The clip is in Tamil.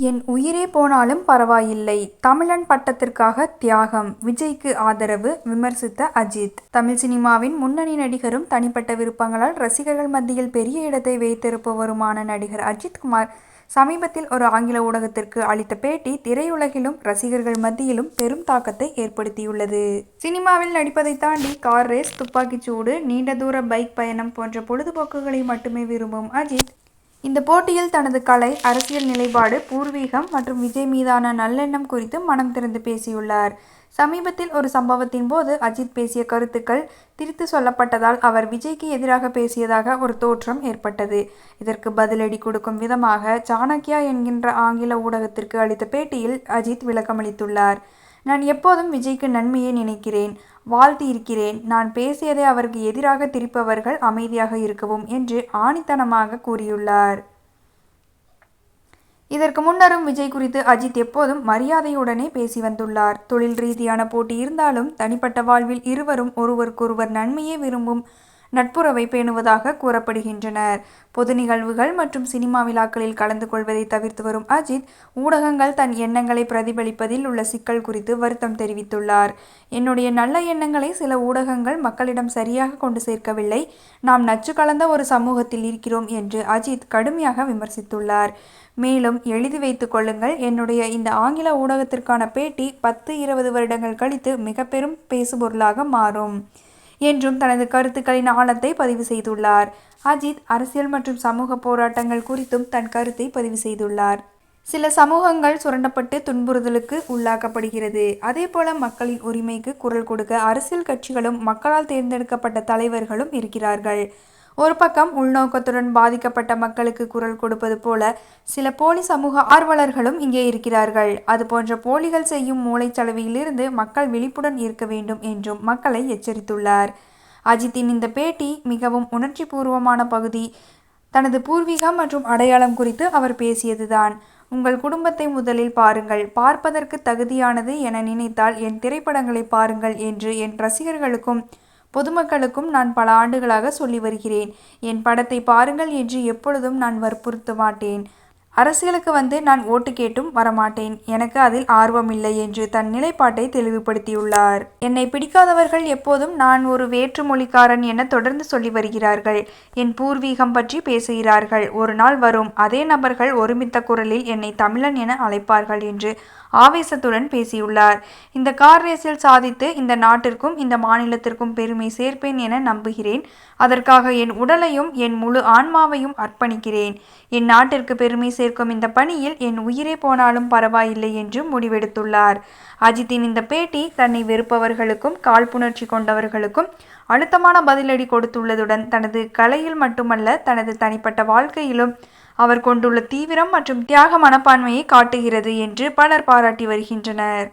என் உயிரே போனாலும் பரவாயில்லை. தமிழன் பட்டத்திற்காக தியாகம். விஜய்க்கு ஆதரவு விமர்சித்த அஜித். தமிழ் சினிமாவின் முன்னணி நடிகரும் தனிப்பட்ட விருப்பங்களால் ரசிகர்கள் மத்தியில் பெரிய இடத்தை வைத்திருப்பவருமான நடிகர் அஜித் குமார் சமீபத்தில் ஒரு ஆங்கில ஊடகத்திற்கு அளித்த பேட்டி திரையுலகிலும் ரசிகர்கள் மத்தியிலும் பெரும் தாக்கத்தை ஏற்படுத்தியுள்ளது. சினிமாவில் நடிப்பதை தாண்டி கார் ரேஸ் துப்பாக்கிச்சூடு நீண்ட தூர பைக் பயணம் போன்ற பொழுதுபோக்குகளை மட்டுமே விரும்பும் அஜித் இந்த போட்டியில் தனது கலை அரசியல் நிலைப்பாடு பூர்வீகம் மற்றும் விஜய் மீதான நல்லெண்ணம் குறித்து மனம் திறந்து பேசியுள்ளார். சமீபத்தில் ஒரு சம்பவத்தின் போது அஜித் பேசிய கருத்துக்கள் திரித்து சொல்லப்பட்டதால் அவர் விஜய்க்கு எதிராக பேசியதாக ஒரு தோற்றம் ஏற்பட்டது. இதற்கு பதிலடி கொடுக்கும் விதமாக சாணக்யா என்கின்ற ஆங்கில ஊடகத்திற்கு அளித்த பேட்டியில் அஜித் விளக்கமளித்துள்ளார். நான் எப்போதும் விஜய்க்கு நன்மையை நினைக்கிறேன். வாழ்த்தி இருக்கிறேன் நான் பேசியதை அவருக்கு எதிராக திரிப்பவர்கள் அமைதியாக இருக்கவும் என்று ஆணித்தனமாக கூறியுள்ளார். இதற்கு முன்னரும் விஜய் குறித்து அஜித் எப்போதும் மரியாதையுடனே பேசி வந்துள்ளார். தொழில் ரீதியான போட்டி இருந்தாலும் தனிப்பட்ட வாழ்வில் இருவரும் ஒருவருக்கொருவர் நன்மையே விரும்பும் நட்புறவை பேணுவதாக கூறப்படுகின்றனர். பொது நிகழ்வுகள் மற்றும் சினிமா விழாக்களில் கலந்து கொள்வதை தவிர்த்து வரும் அஜித் ஊடகங்கள் தன் எண்ணங்களை பிரதிபலிப்பதில் உள்ள சிக்கல் குறித்து வருத்தம் தெரிவித்துள்ளார். என்னுடைய நல்ல எண்ணங்களை சில ஊடகங்கள் மக்களிடம் சரியாக கொண்டு சேர்க்கவில்லை. நாம் நச்சு கலந்த ஒரு சமூகத்தில் இருக்கிறோம் என்று அஜித் கடுமையாக விமர்சித்துள்ளார். மேலும் எழுதி வைத்துக் கொள்ளுங்கள். என்னுடைய இந்த ஆங்கில ஊடகத்திற்கான பேட்டி பத்து இருபது வருடங்கள் கழித்து மிக பெரும் பேசுபொருளாக மாறும். என்றும் தனது கருத்துக்களின் ஆழத்தை பதிவு செய்துள்ளார். அஜித் அரசியல் மற்றும் சமூக போராட்டங்கள் குறித்தும் தன் கருத்தை பதிவு செய்துள்ளார். சில சமூகங்கள் சுரண்டப்பட்டு துன்புறுதலுக்கு உள்ளாக்கப்படுகிறது. அதேபோல மக்களின் உரிமைக்கு குரல் கொடுக்க அரசியல் கட்சிகளும் மக்களால் தேர்ந்தெடுக்கப்பட்ட தலைவர்களும் இருக்கிறார்கள். ஒரு பக்கம் உள்நோக்கத்துடன் பாதிக்கப்பட்ட மக்களுக்கு குரல் கொடுப்பது போல சில போலி சமூக ஆர்வலர்களும் இங்கே இருக்கிறார்கள். அது போன்ற போலிகள் செய்யும் மூளைச்சலவையிலிருந்து மக்கள் விழிப்புடன் இருக்க வேண்டும் என்றும் மக்களை எச்சரித்துள்ளார். அஜித்தின் இந்த பேட்டி மிகவும் உணர்ச்சி பூர்வமான பகுதி. தனது பூர்வீகம் மற்றும் அடையாளம் குறித்து அவர் பேசியதுதான். உங்கள் குடும்பத்தை முதலில் பாருங்கள். பார்ப்பதற்கு தகுதியானது என நினைத்தால் என் திரைப்படங்களை பாருங்கள் என்று என் ரசிகர்களுக்கும் பொதுமக்களுக்கும் நான் பல ஆண்டுகளாக சொல்லி வருகிறேன். என் படத்தை பாருங்கள் என்று எப்பொழுதும் நான் வற்புறுத்த மாட்டேன். அரசியலுக்கு வந்து நான் ஓட்டு கேட்டும் வரமாட்டேன். எனக்கு அதில் ஆர்வம் இல்லை என்று தன் நிலைப்பாட்டை தெளிவுபடுத்தியுள்ளார். என்னை பிடிக்காதவர்கள் எப்போதும் நான் ஒரு வேற்று மொழிக்காரன் என தொடர்ந்து சொல்லி வருகிறார்கள். என் பூர்வீகம் பற்றி பேசுகிறார்கள். ஒரு நாள் வரும். அதே நபர்கள் ஒருமித்த குரலில் என்னை தமிழன் என அழைப்பார்கள் என்று ஆவேசத்துடன் பேசியுள்ளார். இந்த கார் ரேஸில் சாதித்து இந்த நாட்டிற்கும் இந்த மாநிலத்திற்கும் பெருமை சேர்ப்பேன் என நம்புகிறேன். அதற்காக என் உடலையும் என் முழு ஆன்மாவையும் அர்ப்பணிக்கிறேன். என் நாட்டிற்கு பெருமை சேர்க்கும் இந்த பணியில் என் உயிரே போனாலும் பரவாயில்லை என்று முடிவெடுத்துள்ளார். அஜித்தின் இந்த பேட்டி தன்னை வெறுப்பவர்களுக்கும் காழ்ப்புணர்ச்சி கொண்டவர்களுக்கும் அழுத்தமான பதிலடி கொடுத்துள்ளதுடன் தனது கலையில் மட்டுமல்ல தனது தனிப்பட்ட வாழ்க்கையிலும் அவர் கொண்டுள்ள தீவிரம் மற்றும் தியாக மனப்பான்மையை காட்டுகிறது என்று பலர் பாராட்டி வருகின்றனர்.